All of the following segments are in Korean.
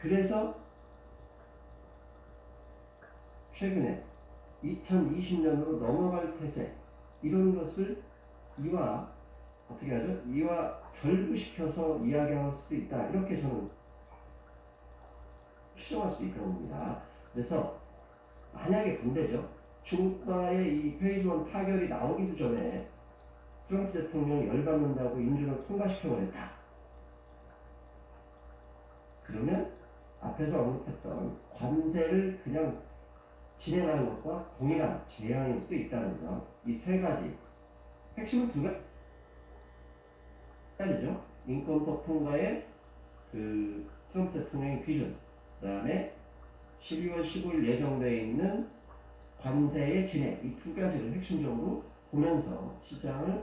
그래서 최근에 2020년으로 넘어갈 태세 이런 것을 이와 어떻게 하죠? 이와 결부시켜서 이야기할 수도 있다. 이렇게 저는 추정할 수 있습니다. 그래서 만약에 반대죠. 중국과의 이 페이지 원 타결이 나오기도 전에 트럼프 대통령이 열받는다고 인준을 통과시켜버렸다. 그러면 앞에서 언급했던 관세를 그냥 진행하는 것과 동일한 재앙일 수도 있다는 점. 이 세 가지. 핵심은 두 가지죠. 인권법 통과의 그 트럼프 대통령의 비준. 그 다음에 12월 15일 예정되어 있는 관세의 진행. 이 두 가지를 핵심적으로 보면서 시장을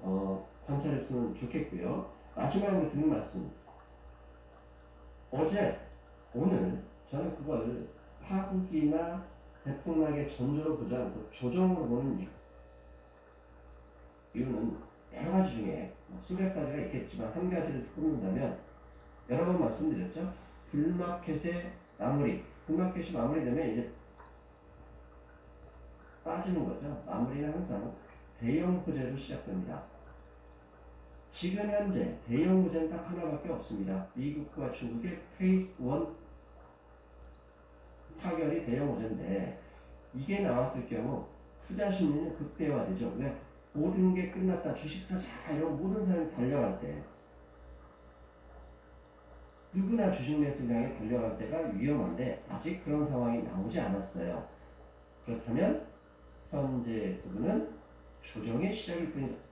어, 관찰했으면 좋겠고요. 마지막으로 드린 말씀. 어제, 오늘 저는 그걸 파국이나 대폭락의 전조로 보지 않고 조정으로 보는 이유. 이유는 여러 가지 중에 뭐 수백 가지가 있겠지만 한 가지를 꼽는다면 여러 번 말씀드렸죠. 불마켓의 마무리. 불마켓이 마무리되면 이제 빠지는 거죠. 마무리는 항상 대형 호재로 시작됩니다. 지금 현재 대형 호재는 딱 하나밖에 없습니다. 미국과 중국의 페이스 1 타결이 대형 호재인데 이게 나왔을 경우 투자 심리는 극대화되죠. 왜? 모든 게 끝났다. 주식사 자 이런 모든 사람이 달려갈 때 누구나 주식 매수량이 달려갈 때가 위험한데 아직 그런 상황이 나오지 않았어요. 그렇다면 현재 부분은 조정의 시작일 뿐이다.